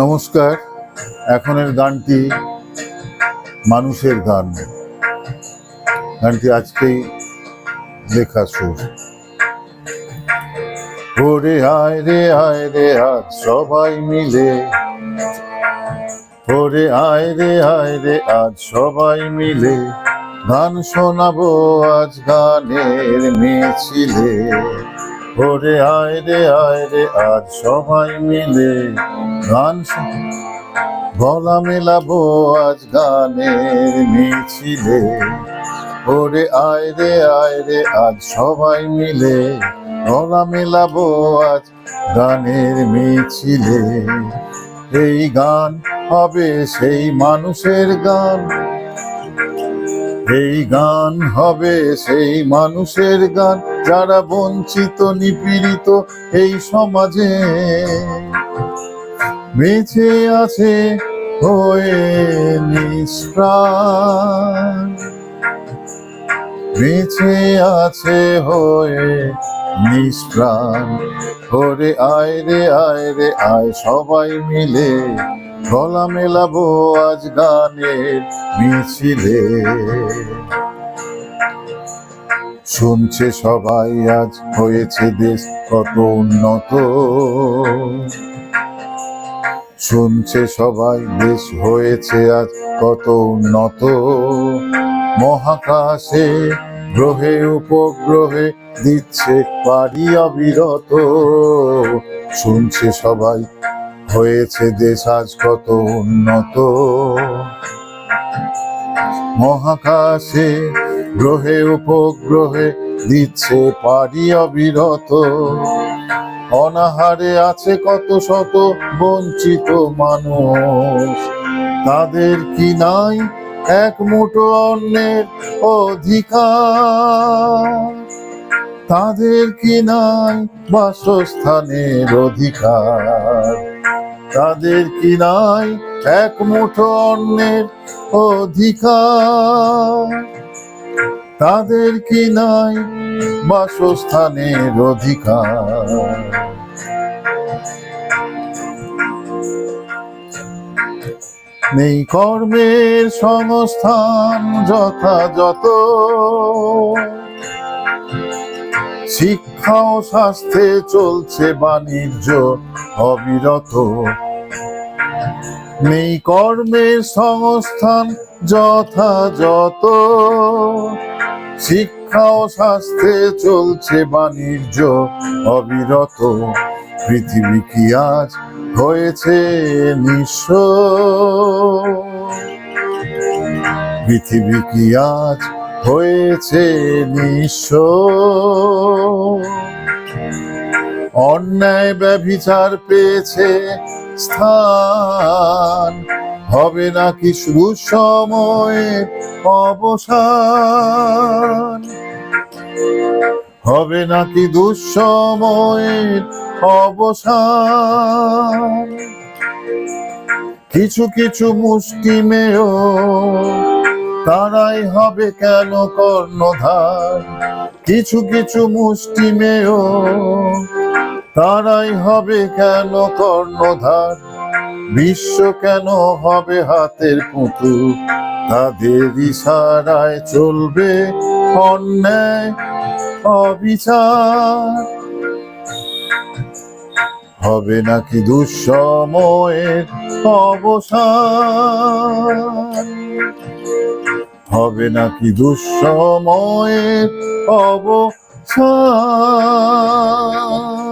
নমস্কার, এখনের গানটি মানুষের গান। গানটি আজকেই লেখা সুর ওরে আয় রে আয় রে আজ সবাই মিলে। ওরে আয় রে আয় রে, আজ সবাই মিলে গান শোনাবো আজ গানের মিছিলে। ওরে আয় রে আয় রে, আজ সবাই মিলে গান গলা মেলাবো আজ গানের মিছিলে। ওরে আয় রে আয় রে, আজ সবাই মিলে গলা মেলাবো আজ গানের মিছিলে। এই গান হবে সেই মানুষের গান। এই গান হবে সেই মানুষের গান, যারা বঞ্চিত, নিপীড়িত এই সমাজে। বেঁচে আছে হয়ে নিষ্প্রাণ। বেঁচে আছে হয়ে নিষ্প্রাণ। ওরে আয় রে আয় রে, আয় সবাই মিলে। গলা মেলাবো আজ গানের মিছিলে। শুনছে সবাই আজ হয়েছে দেশ কত উন্নত। শুনছে সবাই দেশ হয়েছে আজ কত উন্নত। মহাকাশে গ্রহে উপগ্রহে দিচ্ছে পারি অবিরত। শুনছে সবাই, হয়েছে দেশ আজ কত উন্নত। মহাকাশে, গ্রহে, উপগ্রহে দিচ্ছে পারি অবিরত। অনাহারে আছে কত শত বঞ্চিত মানুষ। তাদের কি নাই এক মুঠো অন্যের অধিকার। তাদের কি নাই বাসস্থানের অধিকার। তাদের কি নাই এক মুঠো অন্যের অধিকার। তাদের কি নাই বাসস্থানের অধিকার। নেই কর্মের সংস্থান যথাযথ। শিক্ষা ও স্বাস্থ্যে চলছে বাণিজ্য অবিরত। নেই কর্মের সংস্থান যথাযথ। শিক্ষা ও স্বাস্থ্যে চলছে বাণিজ্য অবিরত। পৃথিবী কি আজ হয়েছে নিঃস্ব। পৃথিবী কি আজ হয়েছে নিঃস্ব? অন্যায় ব্যভিচার পেয়েছে স্থান। হবে নাকি সময়ে অবসান? হবে নাকি দুঃসময়ের অবসান? কিছু কিছু মুষ্টিমেয় তারাই হবে কেন কর্ণধার? কিছু কিছু মুষ্টিমেয় তারাই হবে কেন কর্ণধার? বিশ্ব কেন হবে হাতের পুতুল? তাদের ইশারায় চলবে অন্যায় অবিচার। হবে নাকি দুঃসময়ের অবসান? হবে নাকি দুঃসময়ের অবসান?